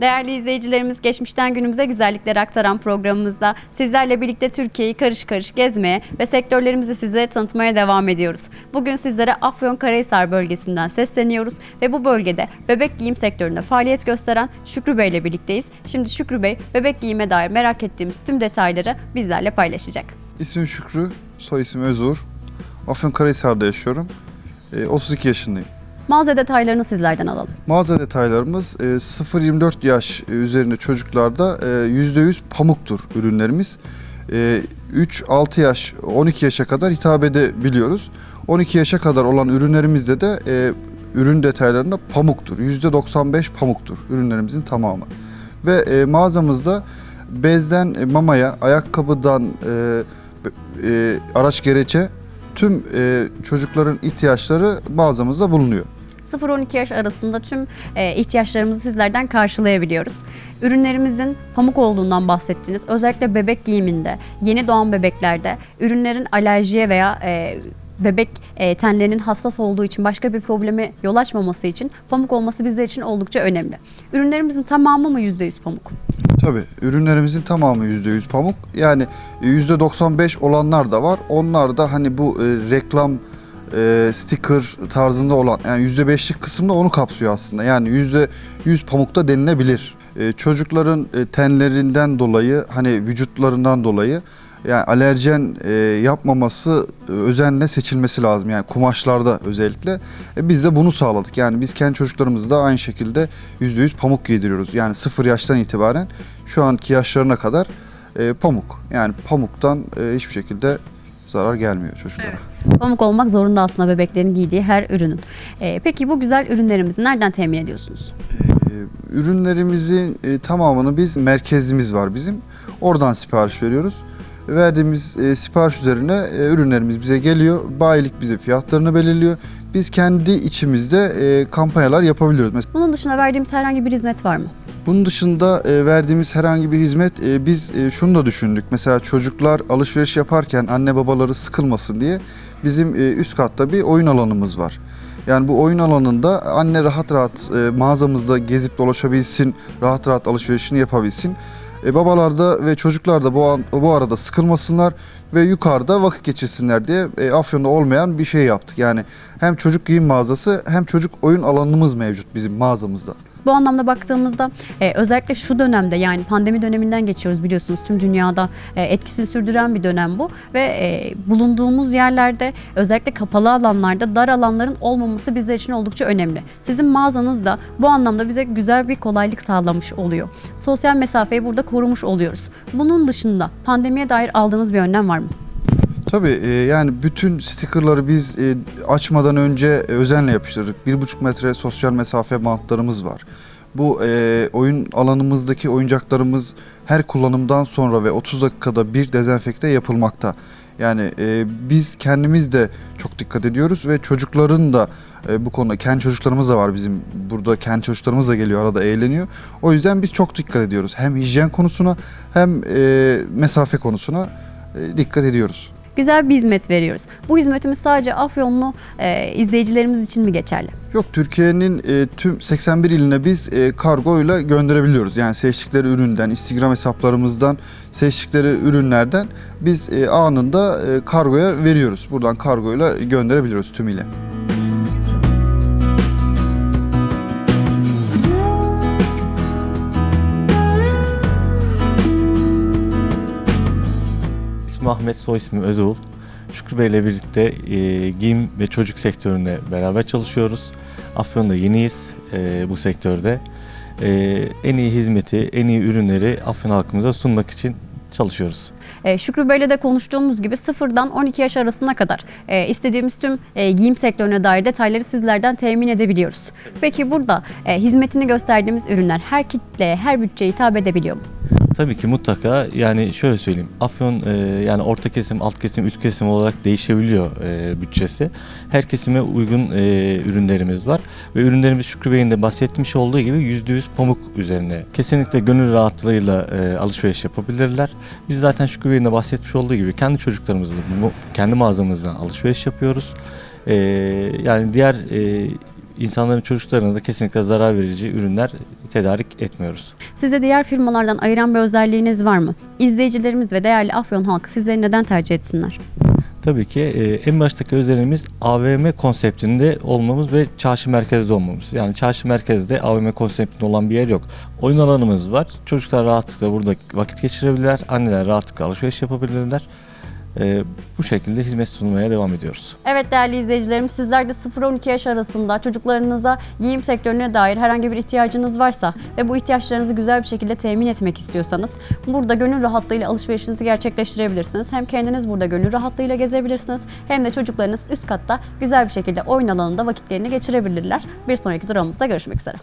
Değerli izleyicilerimiz geçmişten günümüze güzellikleri aktaran programımızda sizlerle birlikte Türkiye'yi karış karış gezmeye ve sektörlerimizi sizlere tanıtmaya devam ediyoruz. Bugün sizlere Afyonkarahisar bölgesinden sesleniyoruz ve bu bölgede bebek giyim sektöründe faaliyet gösteren Şükrü Bey ile birlikteyiz. Şimdi Şükrü Bey bebek giyime dair merak ettiğimiz tüm detayları bizlerle paylaşacak. İsmim Şükrü, soy ismim Özur. Afyonkarahisar'da yaşıyorum. Ee, 32 yaşındayım. Mağaza detaylarını sizlerden alalım. Mağaza detaylarımız e, 0-24 yaş e, üzerinde çocuklarda e, %100 pamuktur ürünlerimiz. E, 3-6 yaş, 12 yaşa kadar hitap edebiliyoruz. 12 yaşa kadar olan ürünlerimizde de e, ürün detaylarında pamuktur. %95 pamuktur ürünlerimizin tamamı. Ve e, mağazamızda bezden e, mamaya, ayakkabıdan e, e, araç gereçe tüm e, çocukların ihtiyaçları mağazamızda bulunuyor. 0-12 yaş arasında tüm e, ihtiyaçlarımızı sizlerden karşılayabiliyoruz. Ürünlerimizin pamuk olduğundan bahsettiniz. Özellikle bebek giyiminde, yeni doğan bebeklerde ürünlerin alerjiye veya e, bebek e, tenlerinin hassas olduğu için başka bir probleme yol açmaması için pamuk olması bizler için oldukça önemli. Ürünlerimizin tamamı mı %100 pamuk? Tabii ürünlerimizin tamamı %100 pamuk. Yani %95 olanlar da var. Onlar da hani bu e, reklam e, sticker tarzında olan yani %5'lik kısımda onu kapsıyor aslında. Yani %100 pamukta denilebilir. E, çocukların e, tenlerinden dolayı hani vücutlarından dolayı yani alerjen e, yapmaması e, özenle seçilmesi lazım. Yani kumaşlarda özellikle. E, biz de bunu sağladık. Yani biz kendi çocuklarımızı da aynı şekilde %100 pamuk giydiriyoruz. Yani 0 yaştan itibaren şu anki yaşlarına kadar e, pamuk. Yani pamuktan e, hiçbir şekilde zarar gelmiyor çocuklara. Pamuk olmak zorunda aslında bebeklerin giydiği her ürünün. E, peki bu güzel ürünlerimizi nereden temin ediyorsunuz? E, ürünlerimizin e, tamamını biz merkezimiz var bizim. Oradan sipariş veriyoruz. Verdiğimiz e, sipariş üzerine e, ürünlerimiz bize geliyor. Bayilik bize fiyatlarını belirliyor. Biz kendi içimizde e, kampanyalar yapabiliyoruz. Mesela Bunun dışında verdiğimiz herhangi bir hizmet var mı? Bunun dışında e, verdiğimiz herhangi bir hizmet e, biz e, şunu da düşündük. Mesela çocuklar alışveriş yaparken anne babaları sıkılmasın diye bizim üst katta bir oyun alanımız var. Yani bu oyun alanında anne rahat rahat mağazamızda gezip dolaşabilsin, rahat rahat alışverişini yapabilsin. E, babalar da ve çocuklar da bu, an, bu arada sıkılmasınlar ve yukarıda vakit geçirsinler diye e, Afyon'da olmayan bir şey yaptık. Yani hem çocuk giyim mağazası hem çocuk oyun alanımız mevcut bizim mağazamızda. Bu anlamda baktığımızda e, özellikle şu dönemde yani pandemi döneminden geçiyoruz biliyorsunuz tüm dünyada e, etkisini sürdüren bir dönem bu ve e, bulunduğumuz yerlerde özellikle kapalı alanlarda dar alanların olmaması bizler için oldukça önemli. Sizin mağazanız da bu anlamda bize güzel bir kolaylık sağlamış oluyor. Sosyal mesafeyi burada korumuş oluyoruz. Bunun dışında pandemiye dair aldığınız bir önlem var mı? Tabii e, yani bütün stickerları biz e, açmadan önce özenle yapıştırdık. Bir buçuk metre sosyal mesafe bantlarımız var. Bu e, oyun alanımızdaki oyuncaklarımız her kullanımdan sonra ve 30 dakikada bir dezenfekte yapılmakta. Yani e, biz kendimiz de çok dikkat ediyoruz ve çocukların da e, bu konuda kendi çocuklarımız da var bizim burada kendi çocuklarımız da geliyor arada eğleniyor. O yüzden biz çok dikkat ediyoruz. Hem hijyen konusuna hem e, mesafe konusuna e, dikkat ediyoruz. Güzel bir hizmet veriyoruz. Bu hizmetimiz sadece Afyonlu e, izleyicilerimiz için mi geçerli? Yok Türkiye'nin e, tüm 81 iline biz e, kargo ile gönderebiliyoruz. Yani seçtikleri üründen, Instagram hesaplarımızdan seçtikleri ürünlerden biz e, anında e, kargoya veriyoruz. Buradan kargoyla gönderebiliyoruz tümüyle. İsmim Ahmet, soy ismim Özul. Şükrü Bey ile birlikte e, giyim ve çocuk sektöründe beraber çalışıyoruz. Afyon'da yeniyiz e, bu sektörde. E, en iyi hizmeti, en iyi ürünleri Afyon halkımıza sunmak için çalışıyoruz. E, Şükrü Bey'le de konuştuğumuz gibi sıfırdan 12 yaş arasına kadar e, istediğimiz tüm e, giyim sektörüne dair detayları sizlerden temin edebiliyoruz. Peki burada e, hizmetini gösterdiğimiz ürünler her kitleye, her bütçeye hitap edebiliyor mu? Tabii ki mutlaka yani şöyle söyleyeyim Afyon e, yani orta kesim, alt kesim, üst kesim olarak değişebiliyor e, bütçesi. Her kesime uygun e, ürünlerimiz var ve ürünlerimiz Şükrü Bey'in de bahsetmiş olduğu gibi %100 pamuk üzerine. Kesinlikle gönül rahatlığıyla e, alışveriş yapabilirler. Biz zaten Şükrü Bey'in de bahsetmiş olduğu gibi kendi çocuklarımızla, kendi mağazamızdan alışveriş yapıyoruz. E, yani diğer e, insanların çocuklarına da kesinlikle zarar verici ürünler tedarik etmiyoruz. Size diğer firmalardan ayıran bir özelliğiniz var mı? İzleyicilerimiz ve değerli Afyon halkı sizleri neden tercih etsinler? Tabii ki e, en baştaki özelliğimiz AVM konseptinde olmamız ve çarşı merkezde olmamız. Yani çarşı merkezde AVM konseptinde olan bir yer yok. Oyun alanımız var. Çocuklar rahatlıkla burada vakit geçirebilirler. Anneler rahatlıkla alışveriş yapabilirler. E, bu şekilde hizmet sunmaya devam ediyoruz. Evet değerli izleyicilerim sizler de 0-12 yaş arasında çocuklarınıza giyim sektörüne dair herhangi bir ihtiyacınız varsa ve bu ihtiyaçlarınızı güzel bir şekilde temin etmek istiyorsanız burada gönül rahatlığıyla alışverişinizi gerçekleştirebilirsiniz. Hem kendiniz burada gönül rahatlığıyla gezebilirsiniz hem de çocuklarınız üst katta güzel bir şekilde oyun alanında vakitlerini geçirebilirler. Bir sonraki durağımızda görüşmek üzere.